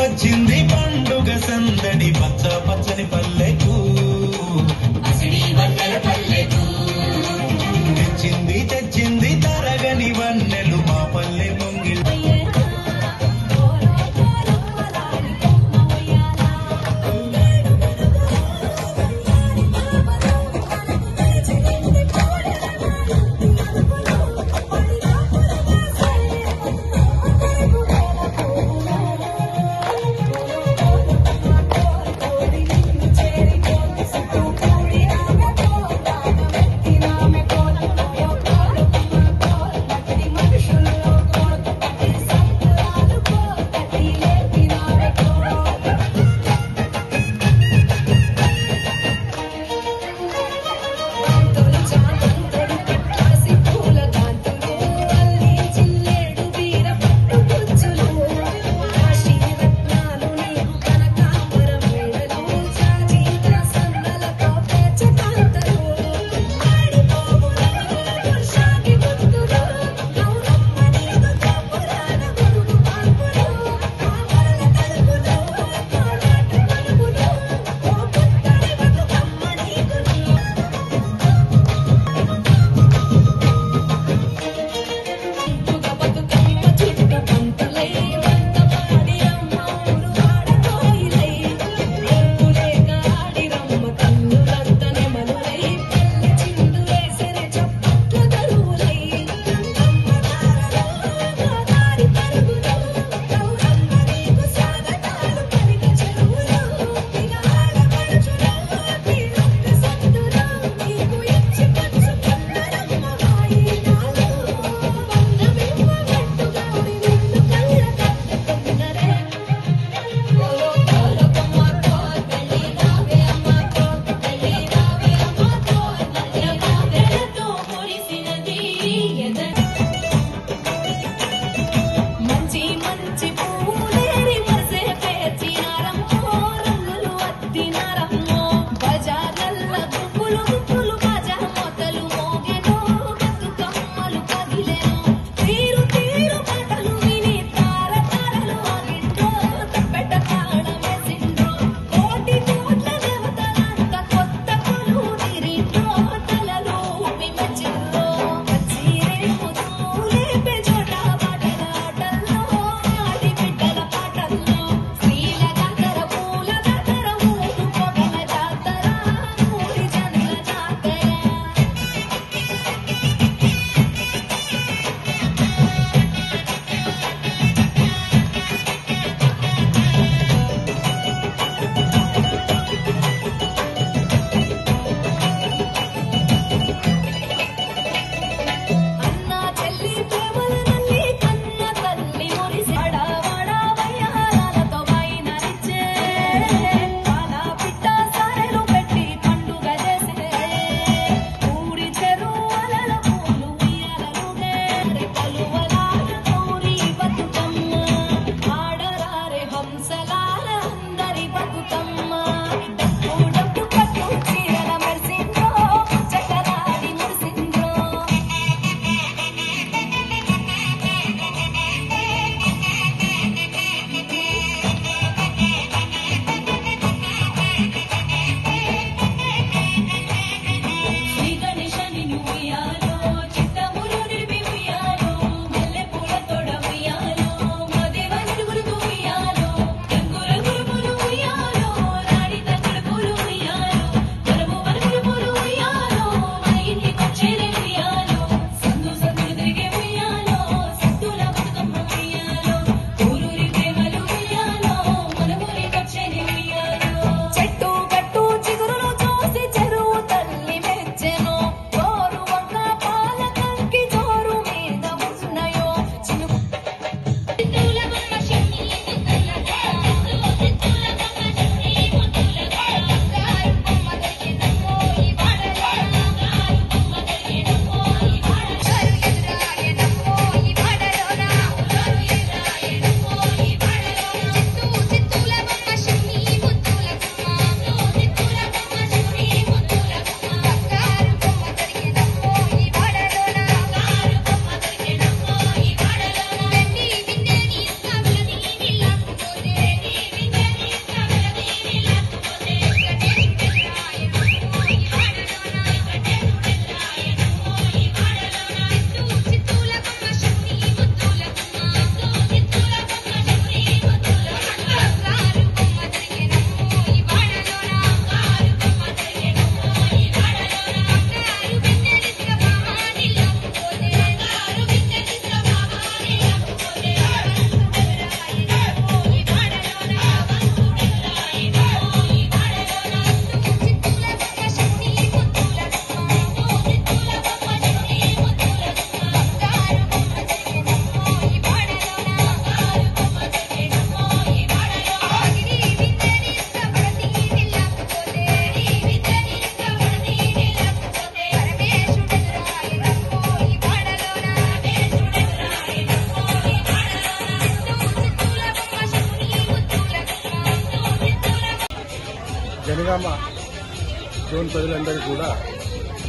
వచ్చింది పండుగ సందడి పచ్చ పచ్చని పల్లె. జోన్ ప్రజలందరూ కూడా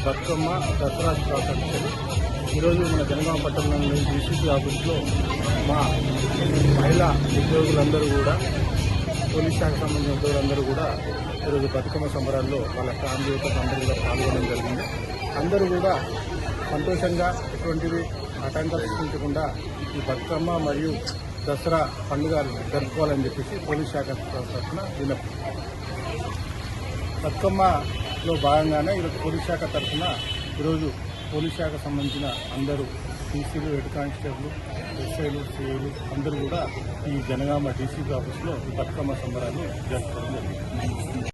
బతుకమ్మ దసరా శుభాకాంక్షలు. ఈరోజు మన జనగామ పట్టణంలోని డీసీపీ ఆఫీస్లో మా మహిళా ఉద్యోగులందరూ కూడా పోలీస్ శాఖ సంబంధించిన ఉద్యోగులందరూ కూడా ఈరోజు బతుకమ్మ సంబరాల్లో వాళ్ళ ఫ్యామిలీతో అందరూ కూడా పాల్గొనడం జరిగింది. అందరూ కూడా సంతోషంగా ఎటువంటివి ఆటంకాలు సృష్టించకుండా ఈ బతుకమ్మ మరియు దసరా పండుగ జరుపుకోవాలని చెప్పేసి పోలీస్ శాఖ తరఫున విన్నపం. లో భాగంగానే ఈరోజు పోలీస్ శాఖ తరఫున ఈరోజు పోలీస్ శాఖ సంబంధించిన అందరూ డీసీలు హెడ్ కానిస్టేబుల్ ఎస్ఐలు సిఐలు అందరూ కూడా ఈ జనగామ డీసీపీ ఆఫీస్లో ఈ బతుకమ్మ సంబరాన్ని జరుపుకోవడం జరిగింది.